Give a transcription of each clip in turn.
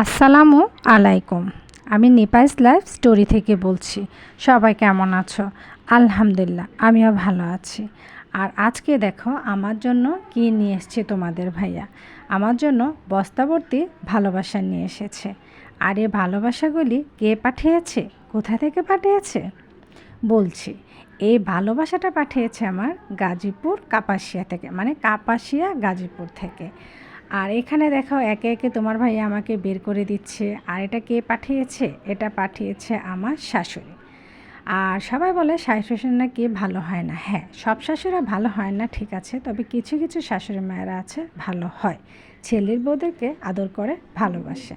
আসসালামু আলাইকুম। আমি নিপাইস লাইফ স্টোরি থেকে বলছি, সবাই কেমন আছো? আলহামদুলিল্লাহ, আমিও ভালো আছি। আর আজকে দেখো, আমার জন্য কি নিয়ে এসছে তোমাদের ভাইয়া? আমার জন্য বস্তাবর্তী ভালোবাসা নিয়ে এসেছে। আর এই ভালোবাসাগুলি কে পাঠিয়েছে? কোথা থেকে পাঠিয়েছে? বলছি এই ভালোবাসাটা পাঠিয়েছে আমার গাজীপুর কাপাসিয়া থেকে মানে কাপাসিয়া গাজীপুর থেকে। আর এখানে দেখো একে একে তোমার ভাই আমাকে বের করে দিচ্ছে। আর এটা কে পাঠিয়েছে? এটা পাঠিয়েছে আমার শাশুড়ি। আর সবাই বলে শাশুড়ি না কে ভালো হয় না। হ্যাঁ সব শাশুড়া ভালো হয় না, ঠিক আছে। তবে কিছু কিছু শাশুড়ি মায়েরা আছে, ভালো হয়। ছেলের বউদেরকে আদর করে, ভালোবাসে।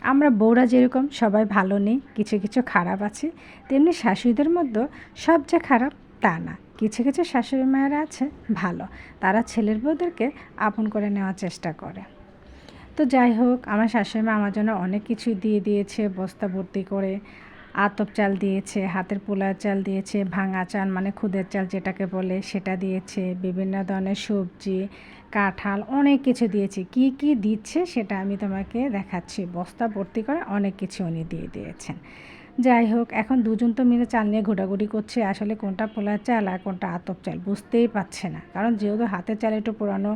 আমরা বউরা যেরকম, সবাই ভালো নেই, কিছু কিছু খারাপ আছে। তেমনি শাশুড়িদের মধ্যে সব যে খারাপ, তা না। কিছু কিছু শাশুড়ি মায়েরা আছে ভালো। তারা ছেলের বউদেরকে আপন করে নেওয়ার চেষ্টা করে। তো যাই হোক, আমার শাশুড়ি মা আমার জন্য অনেক কিছুই দিয়ে দিয়েছে, বস্তা ভর্তি করে, আতপ চাল দিয়েছে, হাতের পোলার চাল দিয়েছে, ভাঙা চাল মানে খুদের চাল যেটাকে বলে, সেটা দিয়েছে, বিভিন্ন ধরনের সবজি, কাঁঠাল অনেক কিছু দিয়েছে। কি কি দিচ্ছে সেটা আমি তোমাকে দেখাচ্ছি। বস্তা ভর্তি করে অনেক কিছু উনি দিয়ে দিয়েছেন। যাই হোক, এখন দুজন তো মিলে চাল নিয়ে ঘোটাঘুটি করছে, আসলে কোনটা পোলার চাল আর কোনটা আতপ চাল বুঝতেই পারছে না। কারণ যেহেতু হাতের চাল একটু পুরানো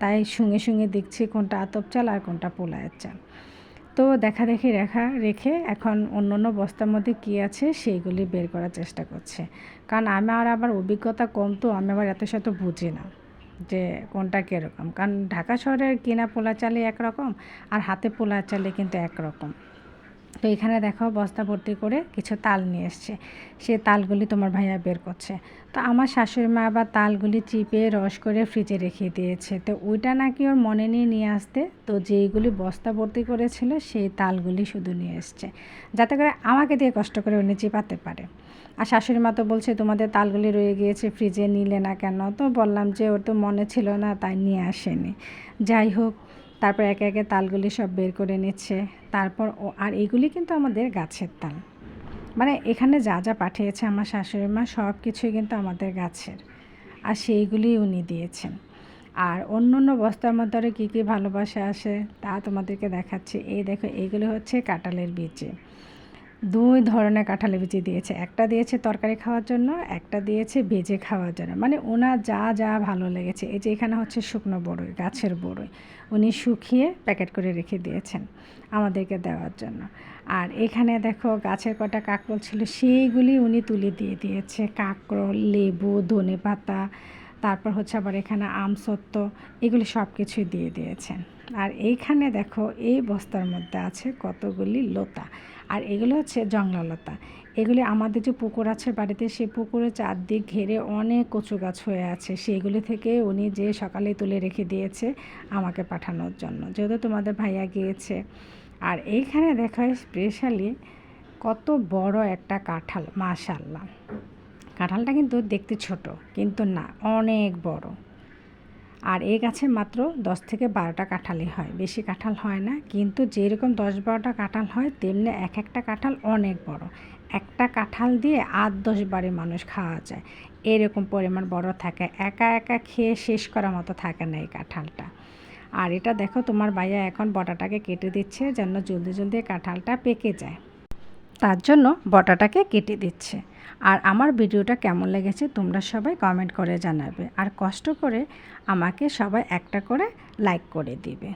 তাই শুঙে শুঙে দেখছি কোনটা আতপ চাল আর কোনটা পোলায়ের চাল। তো দেখা দেখি রেখা রেখে এখন অন্য অন্য বস্তার মধ্যে কী আছে সেইগুলি বের করার চেষ্টা করছে। কারণ আমার আবার অভিজ্ঞতা কম, তো আমি আবার এত শত বুঝি না যে কোনটা কীরকম। কারণ ঢাকা শহরের কেনা পোলা চালে একরকম আর হাতে পোলা চালে কিন্তু একরকম। তো এখানে দেখো বস্তা ভর্তি করে কিছু তাল নিয়ে এসছে। সে তালগুলি তোমার ভাইয়া বের করছে। তো আমার শাশুড়ি মা আবার তালগুলি চিপে রস করে ফ্রিজে রেখে দিয়েছে। তো ওইটা নাকি ওর মনে নিয়ে নিয়ে আসতে। তো যেইগুলি বস্তা ভর্তি করেছিল, সেই তালগুলি শুধু নিয়ে এসছে। যাতে করে আমাকে দিয়ে কষ্ট করে উনি চিপাতে পারে। আর শাশুড়ি মা তো বলছে, তোমাদের তালগুলি রয়ে গিয়েছে ফ্রিজে নিলে না কেন? তো বললাম যে, ওর তো মনে ছিল না, তাই নিয়ে আসেনি। যাই হোক তারপর একে একে তালগুলি সব বের করে নিচ্ছে। তারপর ও, আর এগুলি কিন্তু আমাদের গাছের তাল। মানে এখানে যা যা পাঠিয়েছে আমার শাশুড়ি মা, সব কিছুই কিন্তু আমাদের গাছের। আর সেইগুলি উনি দিয়েছেন। আর অন্য অন্য বস্তার মধ্যে কী কী ভালোবাসা আসে তা তোমাদেরকে দেখাচ্ছি। এই দেখো এইগুলো হচ্ছে কাঁঠালের বীজে। দুই ধরনের কাঁঠালি বিচি দিয়েছে। একটা দিয়েছে তরকারি খাওয়ার জন্য, একটা দিয়েছে ভেজে খাওয়ার জন্য। মানে ওনার যা যা ভালো লেগেছে। এই যে এখানে হচ্ছে শুকনো বড়ই, গাছের বড়ই। উনি শুকিয়ে প্যাকেট করে রেখে দিয়েছেন আমাদেরকে দেওয়ার জন্য। আর এখানে দেখো গাছের কটা কাঁকরোল ছিল, সেইগুলি উনি তুলে দিয়ে দিয়েছে। কাঁকরোল, লেবু ধনে পাতা তারপর হচ্ছে আবার এখানে আমসত্ত্ব, এগুলি সব কিছুই দিয়ে দিয়েছেন। আর এইখানে দেখো এই বস্তার মধ্যে আছে কতগুলি লতা। আর এগুলো হচ্ছে জংলালতা এগুলি আমাদের যে পুকুর আছে বাড়িতে, সেই পুকুরের চারদিক ঘেরে অনেক কচু গাছ হয়ে আছে। সেইগুলি থেকে উনি যে সকালে তুলে রেখে দিয়েছে আমাকে পাঠানোর জন্য। যেহেতু তোমাদের ভাইয়া গিয়েছে। আর এইখানে দেখা হয় স্পেশালি কত বড় একটা কাঁঠাল মাশাল্লাহ কাঁঠালটা কিন্তু দেখতে ছোট, কিন্তু না, অনেক বড়। আর এই গাছে মাত্র দশ থেকে বারোটা কাঁঠালই হয়। বেশি কাঁঠাল হয় না, কিন্তু যেরকম দশ বারোটা কাঁঠাল হয়, তেমনি এক একটা কাঁঠাল অনেক বড়। একটা কাঁঠাল দিয়ে আট দশ বারে মানুষ খাওয়া যায়। এরকম পরিমাণ বড় থাকে। একা একা খেয়ে শেষ করার মতো থাকে না এই কাঁঠালটা। আর এটা দেখো, তোমার ভাইয়া এখন বটাটাকে কেটে দিচ্ছে যেন জলদি জলদি কাঁঠালটা পেকে যায়। তার জন্য বটাটাকে কেটে দিচ্ছে। আর আমার ভিডিওটা কেমন লেগেছে তোমরা সবাই কমেন্ট করে জানাবে। আর কষ্ট করে আমাকে সবাই একটা করে লাইক করে দিবে।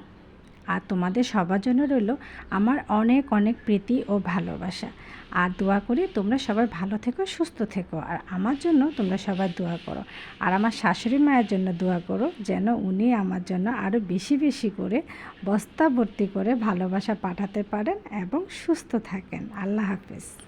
আর তোমাদের সবার জন্য রইল আমার অনেক অনেক প্রীতি ও ভালোবাসা। আর দোয়া করি তোমরা সবাই ভালো থেকো, সুস্থ থেকো। আর আমার জন্য তোমরা সবাই দোয়া করো। আর আমার শাশুড়ি মায়ের জন্য দোয়া করো যেন উনি আমার জন্য আরও বেশি বেশি করে বস্তা ভর্তি করে ভালোবাসা পাঠাতে পারেন এবং সুস্থ থাকেন। আল্লাহ হাফেজ।